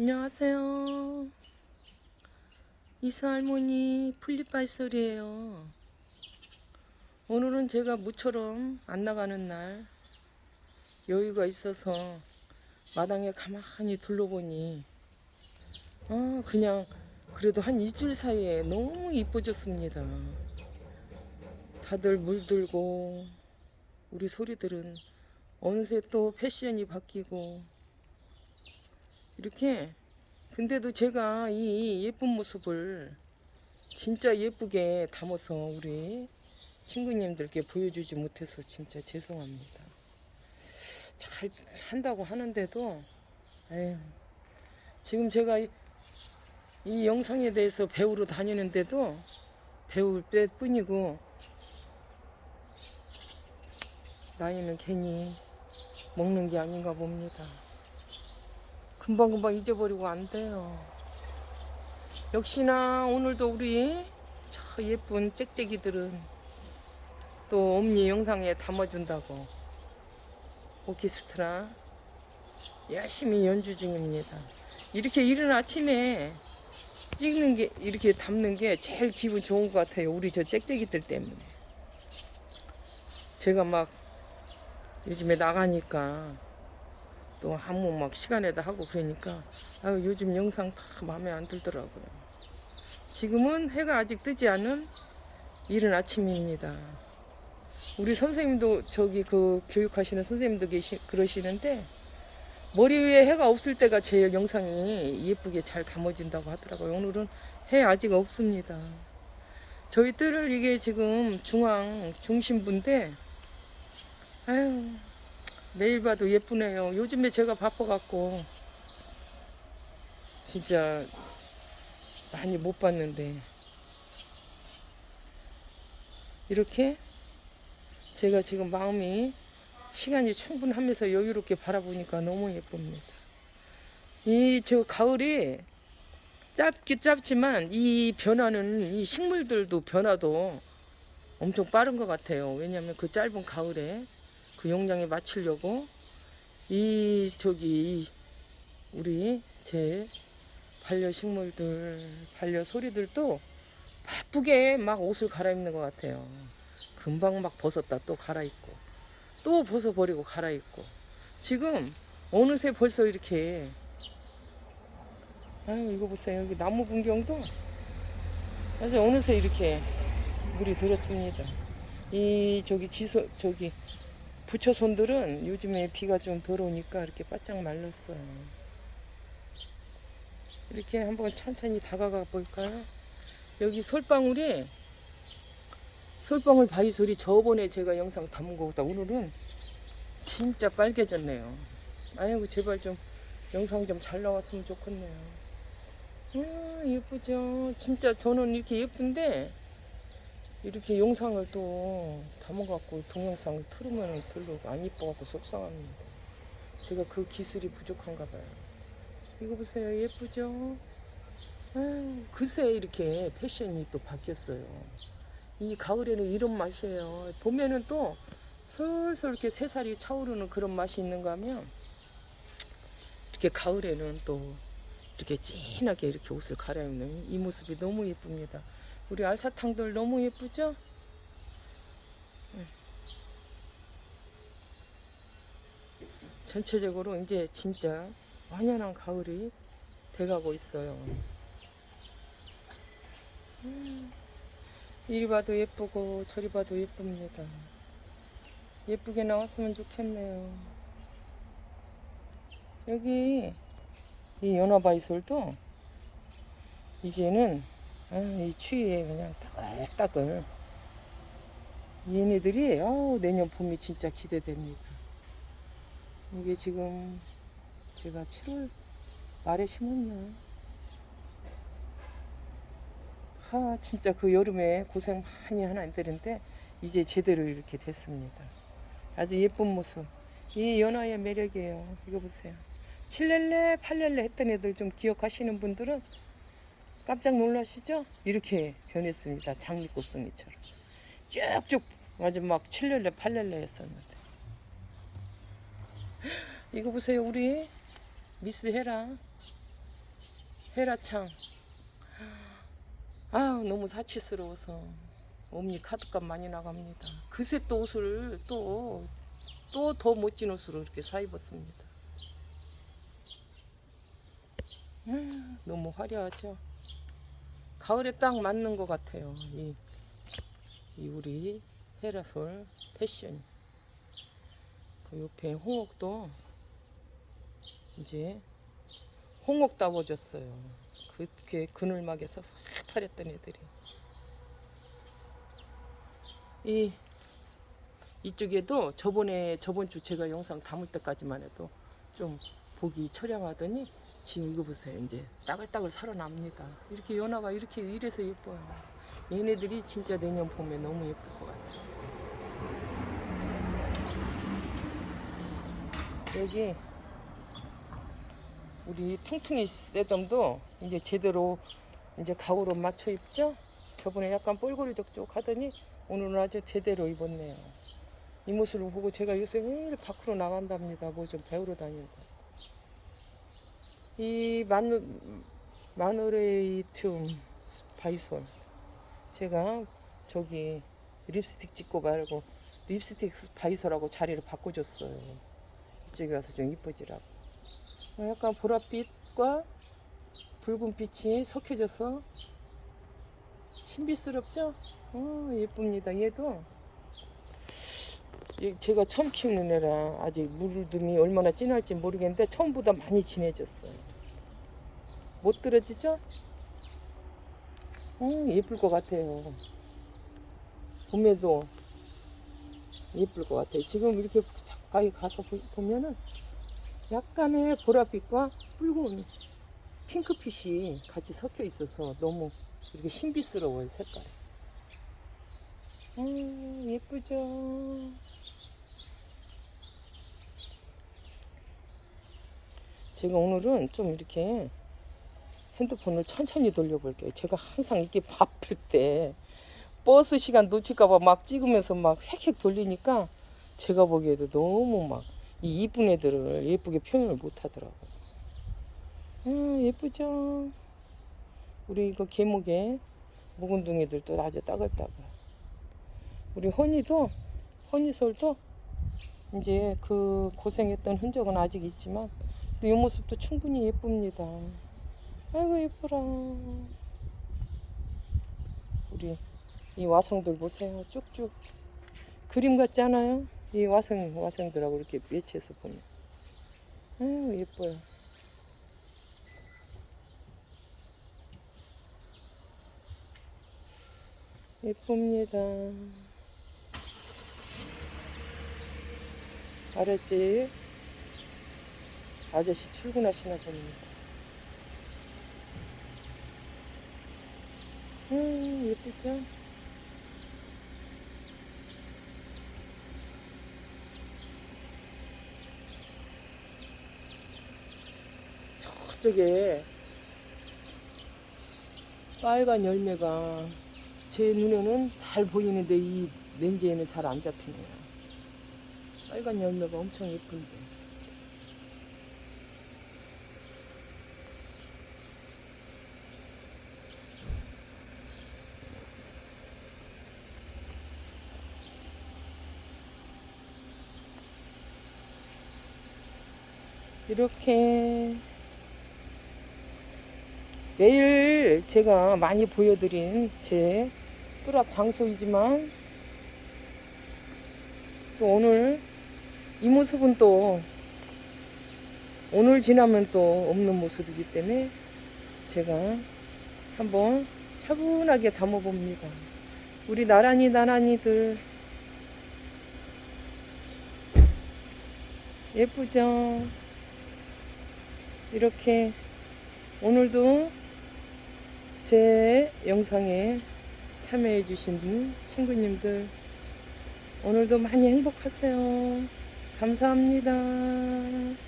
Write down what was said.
안녕하세요. 이사 할머니 플립바이설이에요. 오늘은 제가 무처럼 안 나가는 날 여유가 있어서 마당에 가만히 둘러보니 아 그냥 그래도 한 일주일 사이에 너무 이뻐졌습니다. 다들 물들고 우리 소리들은 어느새 또 패션이 바뀌고 이렇게 근데도 제가 이 예쁜 모습을 진짜 예쁘게 담아서 우리 친구님들께 보여주지 못해서 진짜 죄송합니다. 잘 한다고 하는데도 에휴, 지금 제가 이, 이 영상에 대해서 배우러 다니는데도 배울 때뿐이고 나이는 괜히 먹는 게 아닌가 봅니다. 금방금방 잊어버리고 안 돼요. 역시나 오늘도 우리 저 예쁜 짹짹이들은 또 엄니 영상에 담아준다고 오케스트라 열심히 연주 중입니다. 이렇게 이른 아침에 찍는 게 이렇게 담는 게 제일 기분 좋은 것 같아요. 우리 저 짹짹이들 때문에. 제가 막 요즘에 나가니까 또 한무 막 시간에다 하고 그러니까 아유 요즘 영상 다 마음에 안 들더라고요. 지금은 해가 아직 뜨지 않은 이른 아침입니다. 우리 선생님도 저기 그 교육하시는 선생님도 계시 그러시는데 머리 위에 해가 없을 때가 제일 영상이 예쁘게 잘 담아진다고 하더라고요. 오늘은 해 아직 없습니다. 저희 뜰을 이게 지금 중앙 중심부인데 아유 매일 봐도 예쁘네요. 요즘에 제가 바빠갖고 진짜 많이 못 봤는데 이렇게 제가 지금 마음이 시간이 충분하면서 여유롭게 바라보니까 너무 예쁩니다. 이 저 가을이 짧기 짧지만 이 변화는 이 식물들도 변화도 엄청 빠른 것 같아요. 왜냐하면 그 짧은 가을에 그 용량에 맞추려고 이 저기 이 우리 제 반려 식물들 반려 소리들도 바쁘게 막 옷을 갈아입는 것 같아요. 금방 막 벗었다 또 갈아입고 또 벗어버리고 갈아입고 지금 어느새 벌써 이렇게 아유 이거 보세요 여기 나무 분경도 아주 어느새 이렇게 물이 들었습니다. 이 저기 지소 저기 부처손들은 요즘에 비가 좀 들어오니까 이렇게 바짝 말랐어요. 이렇게 한번 천천히 다가가 볼까요? 여기 솔방울이 솔방울 바위솔이 저번에 제가 영상 담은 거보다 오늘은 진짜 빨개졌네요. 아이고 제발 좀 영상 좀 잘 나왔으면 좋겠네요. 아 예쁘죠. 진짜 저는 이렇게 예쁜데 이렇게 영상을 또 담아갖고 동영상을 틀으면 별로 안 이뻐갖고 속상합니다. 제가 그 기술이 부족한가 봐요. 이거 보세요. 예쁘죠? 아유, 글쎄 이렇게 패션이 또 바뀌었어요. 이 가을에는 이런 맛이에요. 봄에는 또 솔솔 이렇게 새살이 차오르는 그런 맛이 있는가 하면 이렇게 가을에는 또 이렇게 진하게 이렇게 옷을 갈아입는 이 모습이 너무 예쁩니다. 우리 알사탕들 너무 예쁘죠? 네. 전체적으로 이제 진짜 완연한 가을이 돼가고 있어요. 음, 이리 봐도 예쁘고 저리 봐도 예쁩니다. 예쁘게 나왔으면 좋겠네요. 여기 이 연화바이솔도 이제는 아, 이 추위에 그냥 따글따글 얘네들이 아우 내년 봄이 진짜 기대됩니다. 이게 지금 제가 7월 말에 심었나? 하 진짜 그 여름에 고생 많이 하나 애들인데 이제 제대로 이렇게 됐습니다. 아주 예쁜 모습. 이 연화의 매력이에요. 이거 보세요. 7렐레, 8렐레 했던 애들 좀 기억하시는 분들은 깜짝 놀라시죠? 이렇게 변했습니다. 장미꽃송이처럼. 쭉쭉 아주 막 7렐레, 8렐레 했었는데. 이거 보세요. 우리 미스 헤라. 헤라창. 아우 너무 사치스러워서 옴니 카드값 많이 나갑니다. 그새 또 옷을 또 또 더 멋진 옷으로 이렇게 사 입었습니다. 음, 너무 화려하죠. 가을에 딱 맞는 것 같아요. 이, 이 우리 헤라솔 패션. 그 옆에 홍옥도 이제 홍옥 따워줬어요. 그렇게 그늘막에서 싹 파랬던 애들이. 이 이쪽에도 저번에 저번 주 제가 영상 담을 때까지만 해도 좀 보기 처량하더니 지금 이거 보세요. 이제 따글따글 살아납니다. 이렇게 연화가 이렇게 이래서 예뻐요. 얘네들이 진짜 내년 봄에 너무 예쁠 것 같아요. 여기 우리 퉁퉁이 새덤도 이제 제대로 이제 가을로 맞춰 입죠. 저번에 약간 적적 하더니 오늘은 아주 제대로 입었네요. 이 모습을 보고 제가 요새 매일 밖으로 나간답니다. 뭐 좀 배우러 다닌다. 이 마누, 마누레이튬 바이솔. 제가 저기 립스틱 찍고 말고 립스틱 바이솔하고 자리를 바꿔줬어요. 이쪽에 와서 좀 이뻐지라고. 어, 약간 보랏빛과 붉은빛이 섞여져서 신비스럽죠? 어, 예쁩니다. 얘도 얘 제가 처음 키우는 애라 아직 물듬이 얼마나 진할지 모르겠는데 처음보다 많이 진해졌어요. 못 떨어지죠? 음, 예쁠 것 같아요. 봄에도 예쁠 것 같아요. 지금 이렇게 가까이 가서 보- 보면은 약간의 보랏빛과 붉은 핑크빛이 같이 섞여 있어서 너무 이렇게 신비스러워요, 색깔이. 음, 예쁘죠? 제가 오늘은 좀 이렇게 핸드폰을 천천히 돌려볼게요. 제가 항상 이렇게 바쁠 때 버스 시간 놓칠까봐 막 찍으면서 막 헥헥 돌리니까 제가 보기에도 너무 막 이 이쁜 애들을 예쁘게 표현을 못 하더라고요. 음, 예쁘죠? 우리 이거 개목에 묵은둥이들도 아주 따글따글. 우리 허니도, 허니솔도 이제 그 고생했던 흔적은 아직 있지만 이 모습도 충분히 예쁩니다. 아이고 예뻐라. 우리 이 와송들 보세요. 쭉쭉 그림 같지 않아요? 이 와송 와송들하고 이렇게 매치해서 보면 아유 예뻐요. 예쁩니다. 알았지? 아저씨 출근하시나 봅니다. 음, 예쁘죠? 저쪽에 빨간 열매가 제 눈에는 잘 보이는데 이 렌즈에는 잘 안 잡히네요. 빨간 열매가 엄청 예쁜데. 이렇게 매일 제가 많이 보여드린 제 뚜락 장소이지만 또 오늘 이 모습은 또 오늘 지나면 또 없는 모습이기 때문에 제가 한번 차분하게 담아봅니다. 우리 나란히 나란히들 예쁘죠? 이렇게 오늘도 제 영상에 참여해 주신 친구님들 오늘도 많이 행복하세요. 감사합니다.